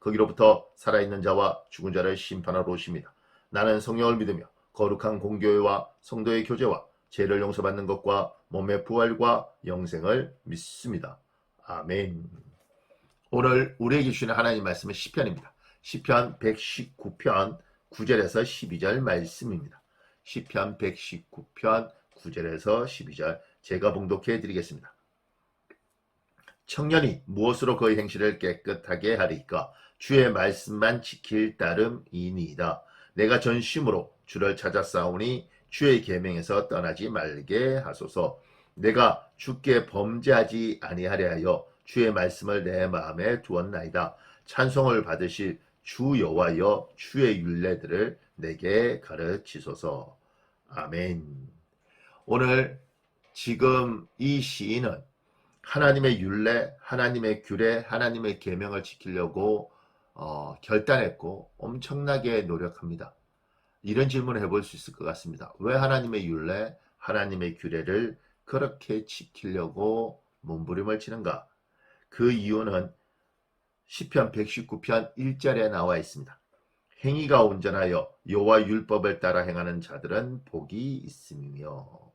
거기로부터 살아있는 자와 죽은 자를 심판하러 오십니다. 나는 성령을 믿으며 거룩한 공교회와 성도의 교제와 죄를 용서받는 것과 몸의 부활과 영생을 믿습니다. 아멘. 오늘 우리에게 주시는 하나님 말씀은 시편입니다. 시편 119편 9절에서 12절 말씀입니다. 시편 119편 9절에서 12절 제가 봉독해 드리겠습니다. 청년이 무엇으로 그의 행실을 깨끗하게 하리까 주의 말씀만 지킬 따름이니이다. 내가 전심으로 주를 찾아 싸우니 주의 계명에서 떠나지 말게 하소서. 내가 주께 범죄하지 아니하려 하여 주의 말씀을 내 마음에 두었나이다. 찬송을 받으실 주 여호와여 주의 율례들을 내게 가르치소서. 아멘. 오늘 지금 이 시인은 하나님의 율례, 하나님의 규례, 하나님의 계명을 지키려고 어, 결단했고 엄청나게 노력합니다. 이런 질문을 해볼 수 있을 것 같습니다. 왜 하나님의 율례, 하나님의 규례를 그렇게 지키려고 몸부림을 치는가? 그 이유는 시편 119편 1절에 나와 있습니다. 행위가 온전하여 여호와 율법을 따라 행하는 자들은 복이 있으며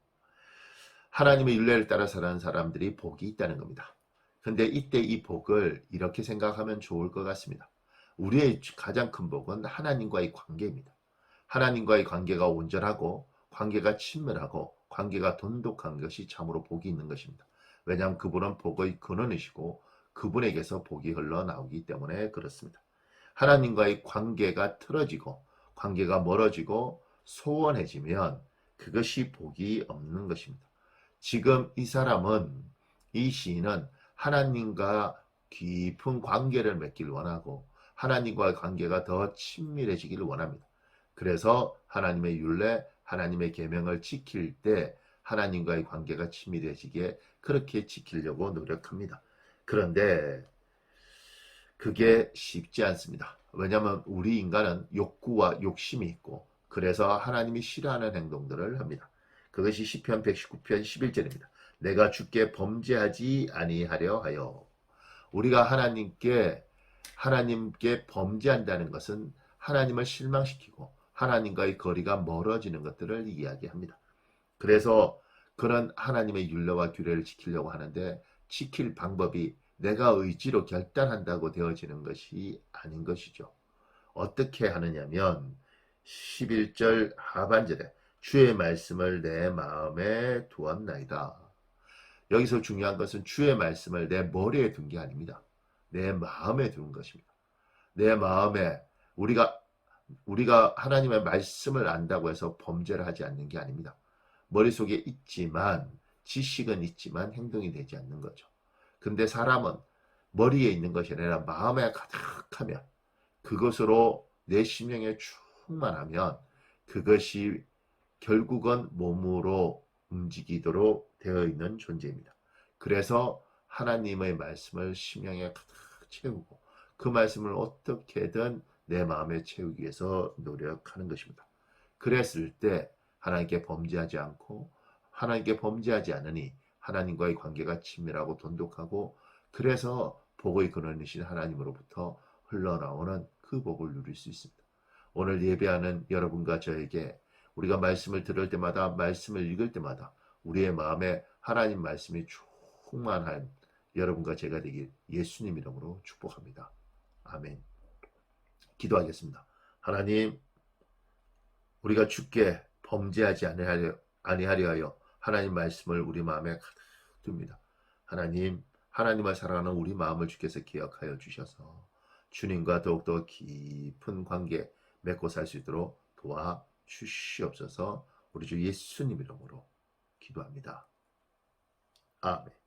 하나님의 율례를 따라 살아가는 사람들이 복이 있다는 겁니다. 근데 이때 이 복을 이렇게 생각하면 좋을 것 같습니다. 우리의 가장 큰 복은 하나님과의 관계입니다. 하나님과의 관계가 온전하고 관계가 친밀하고 관계가 돈독한 것이 참으로 복이 있는 것입니다. 왜냐하면 그분은 복의 근원이시고 그분에게서 복이 흘러나오기 때문에 그렇습니다. 하나님과의 관계가 틀어지고 관계가 멀어지고 소원해지면 그것이 복이 없는 것입니다. 지금 이 사람은 이 시인은 하나님과 깊은 관계를 맺길 원하고 하나님과의 관계가 더 친밀해지기를 원합니다. 그래서 하나님의 율례, 하나님의 계명을 지킬 때 하나님과의 관계가 친밀해지게 그렇게 지키려고 노력합니다. 그런데 그게 쉽지 않습니다. 왜냐하면 우리 인간은 욕구와 욕심이 있고 그래서 하나님이 싫어하는 행동들을 합니다. 그것이 시편 119편 11절입니다. 내가 주께 범죄하지 아니하려 하여 우리가 하나님께 하나님께 범죄한다는 것은 하나님을 실망시키고 하나님과의 거리가 멀어지는 것들을 이야기합니다. 그래서 그런 하나님의 율례와 규례를 지키려고 하는데 지킬 방법이 내가 의지로 결단한다고 되어지는 것이 아닌 것이죠. 어떻게 하느냐면 11절 하반절에 주의 말씀을 내 마음에 두었나이다. 여기서 중요한 것은 주의 말씀을 내 머리에 둔 게 아닙니다. 내 마음에 두는 것입니다. 내 마음에 우리가 우리가 하나님의 말씀을 안다고 해서 범죄를 하지 않는 게 아닙니다. 머릿속에 있지만 지식은 있지만 행동이 되지 않는 거죠. 근데 사람은 머리에 있는 것이 아니라 마음에 가득하면 그것으로 내 심령에 충만하면 그것이 결국은 몸으로 움직이도록 되어 있는 존재입니다. 그래서 하나님의 말씀을 심령에 가득 채우고 그 말씀을 어떻게든 내 마음에 채우기 위해서 노력하는 것입니다. 그랬을 때 하나님께 범죄하지 않고 하나님께 범죄하지 않으니 하나님과의 관계가 친밀하고 돈독하고 그래서 복의 근원이신 하나님으로부터 흘러나오는 그 복을 누릴 수 있습니다. 오늘 예배하는 여러분과 저에게 우리가 말씀을 들을 때마다 말씀을 읽을 때마다 우리의 마음에 하나님 말씀이 충만한 여러분과 제가 되길 예수님 이름으로 축복합니다. 아멘. 기도하겠습니다. 하나님, 우리가 주께 범죄하지 아니하려, 아니하려 하여 하나님 말씀을 우리 마음에 둡니다. 하나님, 하나님을 사랑하는 우리 마음을 주께서 기억하여 주셔서 주님과 더욱더 깊은 관계 맺고 살 수 있도록 도와 주시옵소서 우리 주 예수님 이름으로 기도합니다. 아멘.